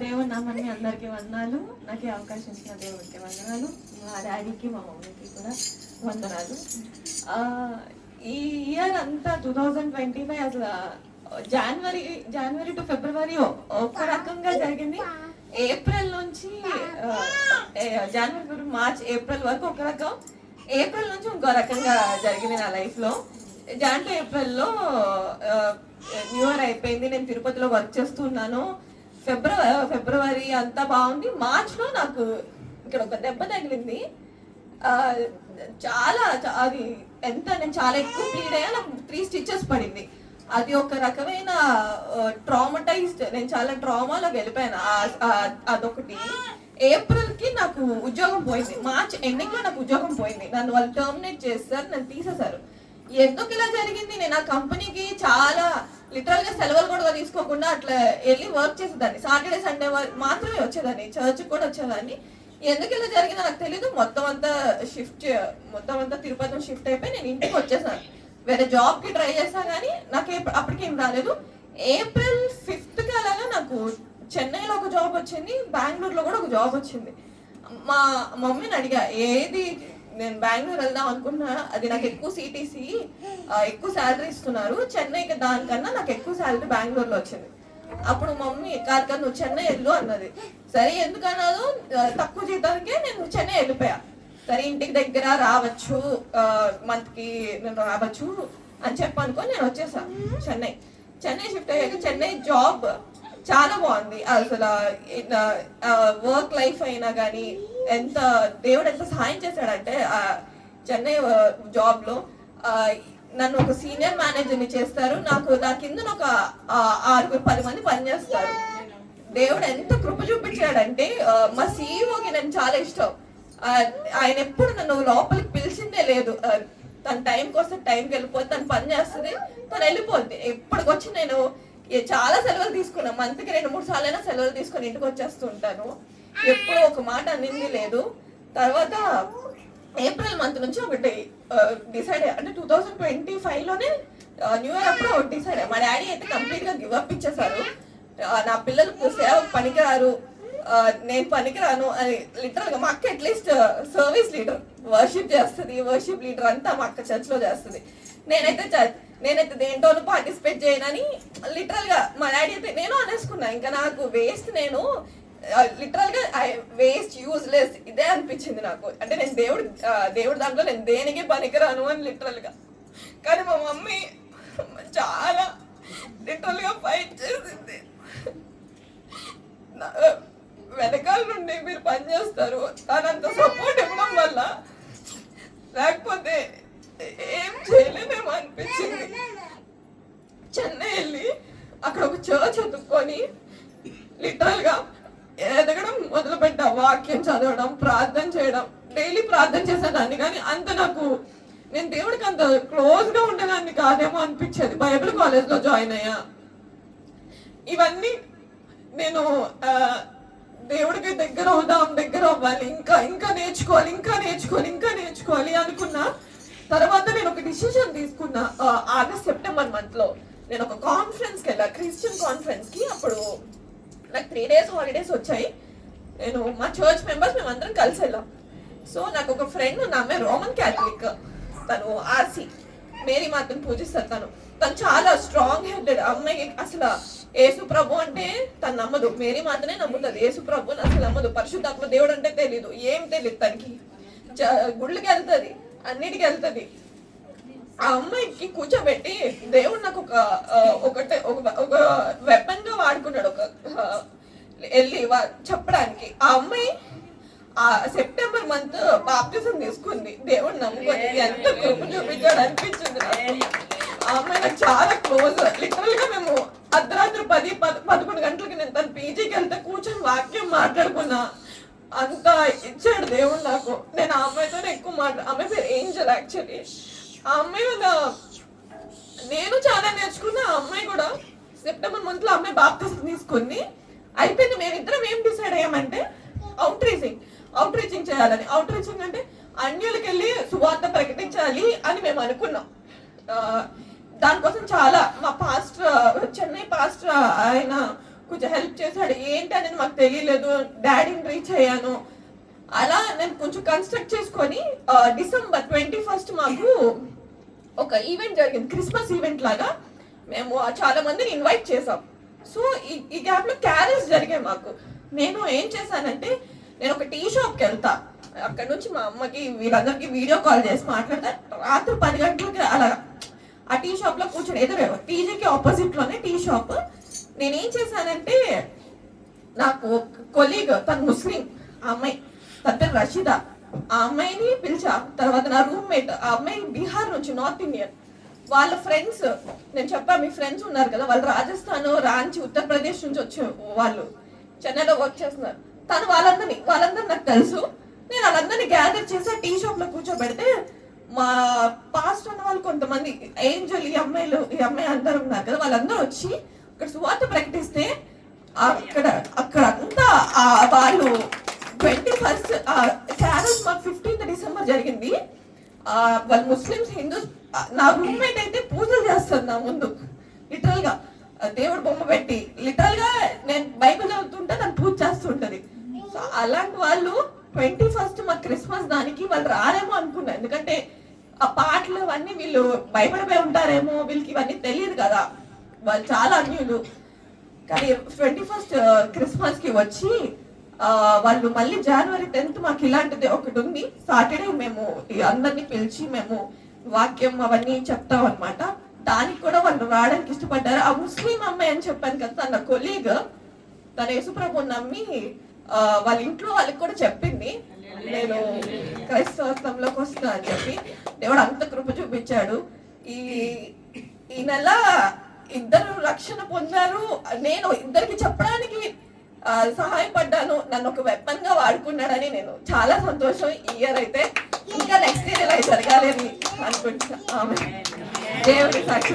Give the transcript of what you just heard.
దేవుడు నామని అందరికీ వందనాలు. నాకు అవకాశం ఇచ్చిన దేవుడికి వందనాలు. మా డాడీకి మా మమ్మీకి కూడా వందనాలు. ఈ ఇయర్ అంతా టూ థౌజండ్ ట్వంటీ ఫైవ్ అసలు జనవరి జనవరి టు ఫిబ్రవరి ఒక రకంగా జరిగింది. ఏప్రిల్ నుంచి జనవరి ఫిబ్రవరి మార్చ్ ఏప్రిల్ వరకు ఒక రకం. ఏప్రిల్ నుంచి ఇంకో రకంగా జరిగింది నా లైఫ్లో జాన్ ఏప్రిల్లో న్యూ ఇయర్ అయిపోయింది. నేను తిరుపతిలో వర్క్ చేస్తున్నాను. ఫిబ్రవరి ఫిబ్రవరి అంతా బాగుంది. మార్చ్లో నాకు ఇక్కడ ఒక దెబ్బ తగిలింది. చాలా అది ఎంత నేను చాలా ఎక్కువ బ్లీడ్ అయ్యా నాకు త్రీ స్టిచెస్ పడింది. అది ఒక రకమైన ట్రామటైజ్డ్ నేను చాలా ట్రామాలో వెళ్ళిపోయాను. అదొకటి. ఏప్రిల్కి నాకు ఉద్యోగం పోయింది. మార్చ్ ఎండింగ్లో నాకు ఉద్యోగం పోయింది. నన్ను వాళ్ళు టర్మినేట్ చేస్తారు నన్ను తీసేశారు. ఎందుకు ఇలా జరిగింది? నేను ఆ కంపెనీకి చాలా లిటరల్గా సెలవులు కూడా తీసుకోకుండా అట్లా వెళ్ళి వర్క్ చేసేదాన్ని. సాటర్డే సండే మాత్రమే వచ్చేదాన్ని. చర్చ్ కూడా వచ్చేదాన్ని. ఎందుకు ఇలా జరిగిందో నాకు తెలీదు. మొత్తం అంతా షిఫ్ట్ మొత్తం అంతా తిరుపతి షిఫ్ట్ అయిపోయి నేను ఇంటికి వచ్చేసాను. వేరే జాబ్కి ట్రై చేసా కానీ నాకు ఏ- అప్పటికేం రాలేదు. ఏప్రిల్ ఫిఫ్త్కి అలాగా నాకు చెన్నైలో ఒక జాబ్ వచ్చింది. బెంగళూరులో కూడా ఒక జాబ్ వచ్చింది. మా మమ్మీని అడిగా ఏది నేను బెంగళూరు వెళ్దాం అనుకున్నా అది నాకు ఎక్కువ సిటీసీ ఎక్కువ శాలరీ ఇస్తున్నారు. చెన్నైకి దానికన్నా నాకు ఎక్కువ శాలరీ బెంగళూరులో వచ్చింది. అప్పుడు మమ్మీ కాదు కాదు నువ్వు చెన్నై వెళ్ళు అన్నది. సరే ఎందుకన్నాను తక్కువ జీతానికే నేను చెన్నై వెళ్ళిపోయా. సరే ఇంటికి దగ్గర రావచ్చు మంత్కి నేను రావచ్చు అని చెప్పనుకో నేను వచ్చేసా చెన్నై. చెన్నై షిఫ్ట్ అయ్యాక చెన్నై జాబ్ చాలా బాగుంది. అసలు వర్క్ లైఫ్ అయినా కానీ ఎంత దేవుడు ఎంత సహాయం చేశాడంటే చెన్నై జాబ్లో నన్ను ఒక సీనియర్ మేనేజర్ని చేస్తారు. నాకు నా కింద ఒక ఆరుగురు పది మంది పనిచేస్తారు. దేవుడు ఎంత కృప చూపించాడంటే మా సీఈఓకి నేను చాలా ఇష్టం. ఆయన ఎప్పుడు నన్ను లోపలికి పిలిచిందే లేదు. తన టైంకి వస్తే టైంకి వెళ్ళిపోతే తను పని చేస్తుంది తను వెళ్ళిపోద్ది. ఎప్పటికొచ్చి నేను చాలా సెలవులు తీసుకున్నాం. మంత్కి రెండు మూడు సార్లు అయినా సెలవులు తీసుకొని ఇంటికి వచ్చేస్తుంటాను. ఎప్పుడు ఒక మాట అనింది లేదు. తర్వాత ఏప్రిల్ మంత్ నుంచి ఒకటి డిసైడ్ అంటే టూ థౌజండ్ ట్వంటీ ఫైవ్లోనే న్యూ ఇయర్ అప్పుడు ఒకటి డిసైడ్ మా డాడీ అయితే కంప్లీట్గా గివప్ ఇచ్చేసారు నా పిల్లలు సేవ పనికిరారు. నేను పనికిరాను అని లిటరల్గా మా అక్క at least service leader worship చేస్తుంది. వర్షిప్ లీడర్ అంతా మా అక్క చర్చ్లో చేస్తుంది. నేనైతే చ- నేనైతే దేంట్లో పార్టిసిపేట్ చేయనని లిటరల్గా మా డాడీ అయితే నేను అనేసుకున్నా. ఇంకా నాకు వేస్ట్ నేను లిటరల్గా వేస్ట్ యూజ్లెస్ ఇదే అనిపించింది నాకు. అంటే నేను దేవుడు దేవుడు దేవుడి దాంట్లో నేను దేనికి పనికిరాను అని లిటరల్గా. కానీ మా మమ్మీ చాలా లిటరల్గా ఫైట్ చేసింది. వెనకాల నుండి మీరు పని చేస్తారు. తనంత సపోర్ట్ ఇవ్వడం వల్ల లేకపోతే ఏం అనిపించింది. చెన్నై వెళ్ళి అక్కడ ఒక చర్చ్ చదువుకొని లిటరల్గా ఎదగడం మొదలు పెట్టా వాక్యం చదవడం ప్రార్థన చేయడం డైలీ ప్రార్థన చేసేదాన్ని. కానీ అంత నాకు నేను దేవుడికి అంత క్లోజ్గా ఉండేదాన్ని కాదేమో అనిపించేది. బైబిల్ కాలేజ్లో జాయిన్ అయ్యా. ఇవన్నీ నేను దేవుడికి దగ్గర అవుదాం దగ్గర అవ్వాలి ఇంకా ఇంకా నేర్చుకోవాలి ఇంకా నేర్చుకోవాలి ఇంకా నేర్చుకోవాలి అనుకున్నా తర్వాత డిసిషన్ తీసుకున్న ఆగస్ట్ సెప్టెంబర్ మంత్లో నేను ఒక కాన్ఫరెన్స్కి వెళ్ళా. క్రిస్టియన్ కాన్ఫరెన్స్కి. అప్పుడు నాకు త్రీ డేస్ హాలిడేస్ వచ్చాయి. నేను మా చర్చ్ మెంబర్స్ మేమందరం కలిసి వెళ్ళాం. సో నాకు ఒక ఫ్రెండ్ ఉంది ఆమె రోమన్ క్యాథలిక్ తను ఆర్సి మేరీ మాత్రం పూజిస్తారు తను. తను చాలా స్ట్రాంగ్ హెడెడ్ అమ్మాయి అసలు యేసు ప్రభు అంటే తను నమ్మదు. మేరీ మాత్రమే నమ్ముతుంది యేసు అసలు నమ్మదు. పరిశుద్ధాత్మ దేవుడు అంటే తెలీదు. ఏం తెలియదు తనకి. గుళ్ళకి వెళ్తుంది. అన్నిటికి వెళ్తుంది. ఆ అమ్మాయికి కూర్చోబెట్టి దేవుడు నాకు ఒక ఒకటే ఒక వెపన్గా వాడుకున్నాడు. ఒక వెళ్ళి చెప్పడానికి. ఆ అమ్మాయి ఆ సెప్టెంబర్ మంత్ బాప్తిజం తీసుకుంది. దేవుడు నమ్ముకొని ఎంత కృప చూపించాడు అనిపించింది. ఆ అమ్మాయి నాకు చాలా క్లోజ్ లిటరల్గా మేము అర్ధరాత్రి పది పద- పదకొండు గంటలకి నేను తన పీజీకి వెళ్తే కూర్చొని వాక్యం మాట్లాడుకున్నా. అంత ఇచ్చాడు దేవుడు నాకు. నేను ఆ అమ్మాయితోనే ఎక్కువ మాట్లా అమ్మాయి పేరు ఏంజల్ యాక్చువల్లీ ఆ అమ్మాయి వల్ల నేను చాలా నేర్చుకున్నా ఆ అమ్మాయి కూడా సెప్టెంబర్ మంత్లో అమ్మాయి బాప్తిజం తీసుకుంది అయిపోయింది. మేమిద్దరం ఏం డిసైడ్ అయ్యామంటే అవుట్ రీచింగ్ అవుట్ రీచింగ్ చేయాలని. అవుట్ రీచింగ్ అంటే అన్యులకి వెళ్ళి సువార్త ప్రకటించాలి అని మేము అనుకున్నాం. దానికోసం చాలా మా పాస్టర్ చెన్నై పాస్టర్ ఆయన కొంచెం హెల్ప్ చేశాడు. ఏంటి అనేది మాకు తెలియలేదు. డాడీని రీచ్ అయ్యాను. అలా నేను కొంచెం కన్స్ట్రక్ట్ చేసుకొని డిసెంబర్ ట్వంటీ ఫస్ట్ మాకు ఒక ఈవెంట్ జరిగింది. క్రిస్మస్ ఈవెంట్ లాగా మేము చాలా మందిని ఇన్వైట్ చేసాం. సో ఈ ఈ గ్యాప్లో క్యారెల్స్ జరిగాయి మాకు. నేను ఏం చేశానంటే నేను ఒక టీ షాప్కి వెళ్తా. అక్కడ నుంచి మా అమ్మకి వీళ్ళందరికీ వీడియో కాల్ చేసి మాట్లాడతా. రాత్రి పది గంటలకి అలా ఆ టీ షాప్లో కూర్చొని ఎదురు టీజీకి ఆపోజిట్లోనే టీ షాప్ నేనేం చేశానంటే నాకు కొలీగ్ తను ముస్లిం ఆ అమ్మాయి తన పేరు రషీద. ఆ అమ్మాయిని పిలిచా. తర్వాత నా రూమ్మేట్ ఆ అమ్మాయి బీహార్ నుంచి నార్త్ ఇండియన్. వాళ్ళ ఫ్రెండ్స్ నేను చెప్పా మీ ఫ్రెండ్స్ ఉన్నారు కదా వాళ్ళు రాజస్థాన్ రాంచి ఉత్తరప్రదేశ్ నుంచి వచ్చే వాళ్ళు. చెన్నైలో వర్క్ చేస్తున్నారు. తను వాళ్ళందరినీ వాళ్ళందరూ నాకు తెలుసు. నేను వాళ్ళందరినీ గ్యాదర్ చేసి టీ షాప్లో కూర్చోబెడితే మా పాస్ట్ ఉన్న వాళ్ళు కొంతమంది ఏంజల్ ఈ అమ్మాయిలు ఈ అమ్మాయి అందరూ ఉన్నారు కదా వాళ్ళందరూ వచ్చి ఇక్కడ సువార్త ప్రకటిస్తే అక్కడ అక్కడ అంతా వాళ్ళు ట్వంటీ ఫస్ట్ క్యారల్స్ మాకు ఫిఫ్టీన్త్ డిసెంబర్ జరిగింది. Uh, వాళ్ళు ముస్లిమ్స్ హిందూస్ uh, నా రూమ్మేట్ అయితే పూజలు చేస్తుంది నా ముందు. లిటరల్గా uh, దేవుడు బొమ్మ పెట్టి. లిటరల్గా నేను బైబిల్ చదువుతుంటే దాన్ని పూజ చేస్తుంటది. సో అలాంటి వాళ్ళు ట్వంటీ ఫస్ట్ మా క్రిస్మస్ దానికి వాళ్ళు రారేమో అనుకున్నా. ఎందుకంటే ఆ పాటలు అవన్నీ వీళ్ళు భయపడిపోయి ఉంటారేమో వీళ్ళకి ఇవన్నీ తెలియదు కదా. వాళ్ళు చాలా అన్యులు. కానీ ట్వంటీ ఫస్ట్ క్రిస్మస్కి వచ్చి వాళ్ళు మళ్ళీ జనవరి టెన్త్ మాకు ఇలాంటిది ఒకటి ఉంది. సాటర్డే మేము అందరినీ పిలిచి మేము వాక్యం అవన్నీ చెప్తాం అనమాట దానికి కూడా వాళ్ళు రావడానికి ఇష్టపడ్డారు. ఆ ముస్లిం అమ్మాయి అని చెప్పాను కదా తన కొలీగ్ తన యేసుప్రభు నమ్మి ఆ, వాళ్ళ ఇంట్లో వాళ్ళకి కూడా చెప్పింది. నేను క్రైస్తవత్వంలోకి వస్తా అని చెప్పి. దేవుడు అంత కృప చూపించాడు. ఈ ఈ నెల ఇద్దరు రక్షణ పొందారు. నేను ఇద్దరికి చెప్పడానికి సహాయపడ్డాను. నన్ను ఒక వెపన్గా వాడుకున్నాడని నేను చాలా సంతోషం. ఈ ఇయర్ అయితే ఇంకా నెక్స్ట్ ఇయర్ ఇలా జరగాలి అని అనుకుంటున్నా దేవుడి సాక్షి